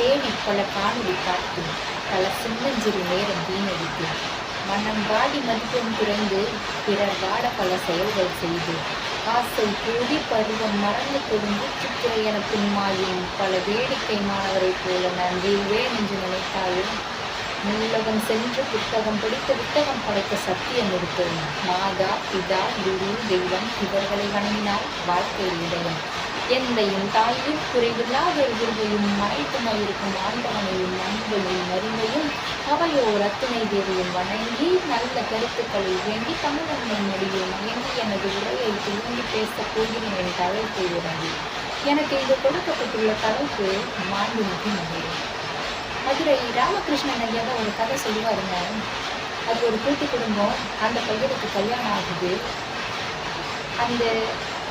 தேடி பல காணொலி பார்த்து பல சின்னஞ்சிறு நேரம் வீணடித்து மனம் வாடி மதிப்பெண் குறைந்து பிறர் வாட பல செயல்கள் செய்து. ஆசை கூடி பருவம் மறந்து கொடுந்து சுற்றுரை என பின்மாயும் பல வேடிக்கை மாணவரைப் போல நான் வீழ்வேன் என்று நினைத்தாலும் நூலகம் சென்று புத்தகம் படித்து புத்தகம் படைத்த சத்தியம் இருக்கும் மாதா பிதா குரு தெய்வம் இவர்களை வணங்கினால் வாழ்க்கையில் இடையும் எந்தையும் தாயும் குறைவில்லாத உருவையும் மறைத்துமாய் இருக்கும் ஆண்டவனையும் அன்பையும் மருமையும் அவையோ ரத்தினை தேவையும் வணங்கி நல்ல கருத்துக்களை வேண்டி தமிழன்மை மொழியும் மயங்கி எனது உரையை துவங்கி பேசப் போகிறேன் என் தலைப்பை உடனே எனக்கு இது கொடுக்கப்பட்டுள்ள தலைப்பு மாண்புமிகு மகளிர் மதுரை ராமகிருஷ்ணன் ஐயா தான் ஒரு கதை சொல்லுவாருங்க அது ஒரு கூட்டு குடும்பம். அந்த பையனுக்கு கல்யாணம் ஆகுது. அந்த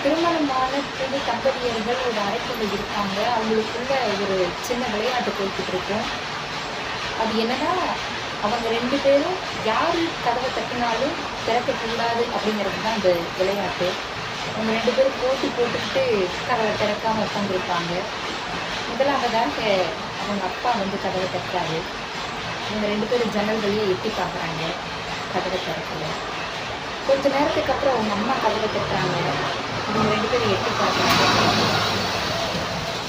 திருமண புது தம்பதியர்கள் ஒரு அறைக்குள்ள இருக்காங்க. அவங்களுக்குள்ள ஒரு சின்ன விளையாட்டு போய்கிட்டு இருக்கும். அது என்னன்னா அவங்க ரெண்டு பேரும் யார் கதவை தட்டினாலும் திறக்கக்கூடாது அப்படிங்கிறது தான் அந்த விளையாட்டு. அவங்க ரெண்டு பேரும் போட்டி போட்டுக்கிட்டு கதவை திறக்காம உட்காந்துருப்பாங்க முதலாவதாக அவங்க அப்பா வந்து கதவை தட்டுறாரு. இவங்க ரெண்டு பேரும் ஜன்னல் வழியை எட்டி பார்க்குறாங்க. கதவை திறக்கல. கொஞ்ச நேரத்துக்கு அப்புறம் அவங்க அம்மா கதவை தட்டுறாங்க. இவங்க ரெண்டு பேரும் எட்டி பார்க்குறாங்க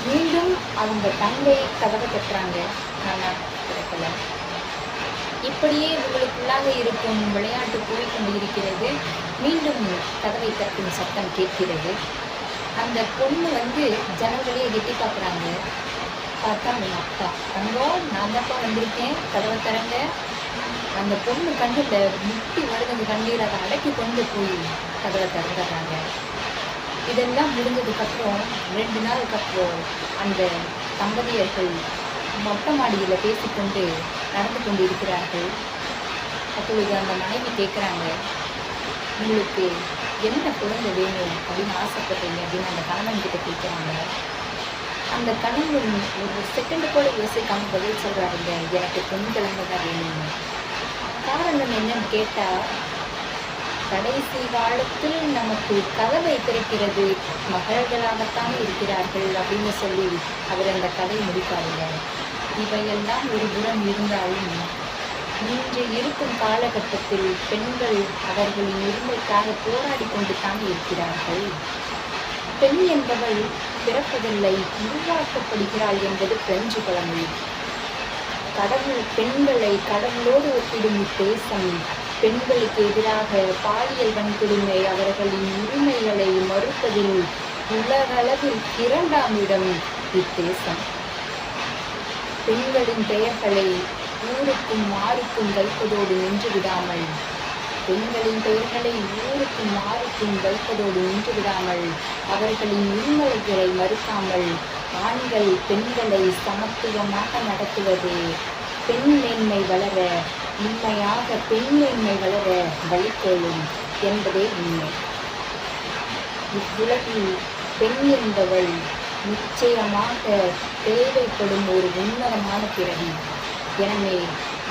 மீண்டும் அவங்க தங்கை கதவை தட்டுறாங்க நல்லா கிடைக்கல இப்படியே இவங்களுக்குள்ளாக இருக்கும் விளையாட்டு போய்கொண்டு இருக்கிறது. மீண்டும் கதவை தட்டும் சத்தம் கேட்கிறது. அந்த பொண்ணு வந்து ஜனங்களே எட்டி பார்க்குறாங்க. பார்த்தா அவங்க அப்பா. தங்கம் நான் தான்ப்பா வந்திருக்கேன். கதவை தரங்க அந்த பொண்ணு கண்ணில் முட்டி வருது. அந்த கண்ணீர் அதை அடக்கி கொண்டு போய் கதவை திறந்துடுறாங்க. இதெல்லாம் முடிஞ்சதுக்கப்புறம் ரெண்டு நாளுக்கு அப்புறம் அந்த தம்பதியர்கள் மொட்டை மாடியில் பேசிக்கொண்டு நடந்து கொண்டு இருக்கிறார்கள் அப்பொழுது அந்த மனைவி கேட்குறாங்க உங்களுக்கு என்ன குழந்தை வேணும் அப்படின்னு ஆசைப்பட்டீங்க அப்படின்னு அந்த கணவன் கிட்ட கேட்குறாங்க அந்த கணவன் ஒரு செகண்ட் கூட யோசிக்காம பதில் சொல்கிறாருங்க எனக்கு பெண் குழந்தை தான் வேணும். காரணம் என்னன்னு கேட்டால் கடைசி காலத்தில் நமக்கு கதவை திறக்கிறது. மகள்களாகத்தான் இருக்கிறார்கள் அப்படின்னு சொல்லி அவர் அந்த கதை முடிப்பாருங்க. இவையெல்லாம் ஒரு புறம் இருந்தாலும் இன்று இருக்கும் காலகட்டத்தில் பெண்கள் அவர்களின் உரிமைக்காக போராடி கொண்டு தான் இருக்கிறார்கள். பெண் என்பவள் பிறப்பதில்லை உருவாக்கப்படுகிறாள் என்பது பிரெஞ்சு பழமொழி. கடவுள் பெண்களை கடவுளோடு ஒப்பிடும் தேசம். பெண்களுக்கு எதிராக பாலியல் வன்கொடுமை அவர்களின் உரிமைகளை மறுப்பதில் உலகளவில் இரண்டாம் இடம் இத்தேசம். பெண்களின் பெயர்களை ஊருக்கும் மாறுக்கும் வைப்பதோடு நின்று விடாமல் பெண்களின் பெயர்களை ஊருக்கும் மாறுக்கும் வைப்பதோடு நின்று விடாமல் அவர்களின் உரிமைகளை மறுக்காமல் ஆண்கள் பெண்களை சமத்துவமாக நடத்துவது பெண் மேன்மை வளர உண்மையாக பெண் மேன்மை வளர வழிகோலும் என்பதே உண்மை. இவ்வுலகில் பெண் என்பவள் நிச்சயமாக தேவைப்படும் ஒரு உன்னதமான பிறவி. எனவே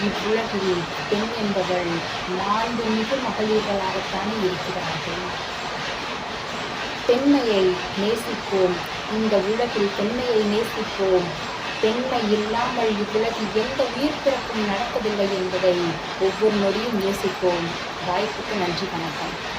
இவ்வுலகில் பெண் என்பவள் மாண்புமிகு மகளிர்களாகத்தானே இருக்கிறார்கள். பெண்மையை நேசிப்போம். இந்த உலகில் பெண்மையை நேசிப்போம். பெண்மை இல்லாமல் இவ்வுலகில் எந்த உயிர் பிறப்பும் நடப்பதில்லை என்பதை ஒவ்வொரு நொடியும் யோசிப்போம். வாய்ப்புக்கு நன்றி வணக்கம்.